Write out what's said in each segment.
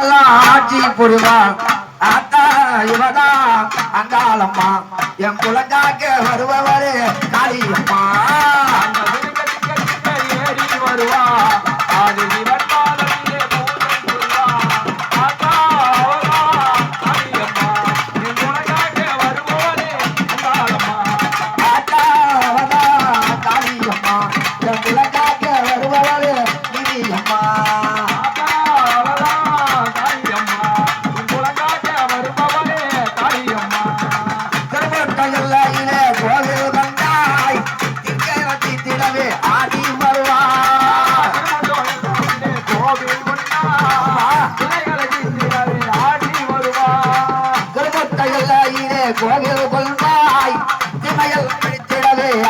எல்லாம் ஆட்சி புரிவா. ஆத்தா இவதா அங்காளம்மா. என் குலங்காக்க வருபவரே காளியம்மா.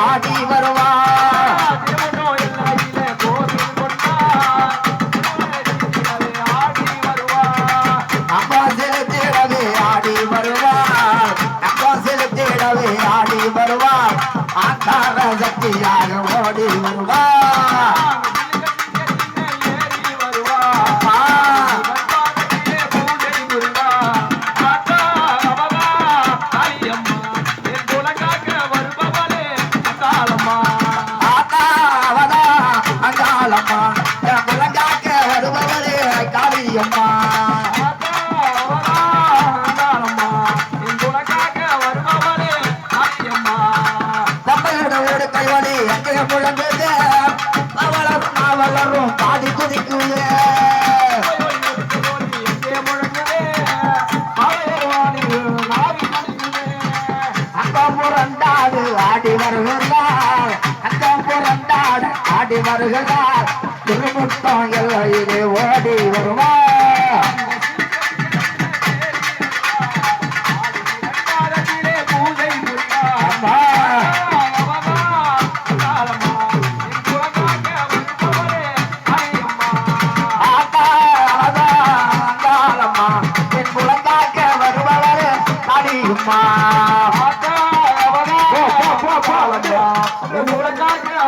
ஆடி வருவா. அம்மா செலுத்திடவே ஆடி வருவார் அம்மா செலுத்திடவே ஆடி வருவா. ஆங்கார சக்தியாக ஓடி வருவா. அங்காளம்மா என் முழங்காக்க வருபவரே காளியம்மா தமிழோட கைவடி எங்கே முழங்குது அவளரும் அவளரும் பாடி குதிக்குது ஆடி ஆடி வருகிறார். திருமுத்தம் எல்லையிலே ஓடி வருவார்.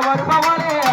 வருபவரே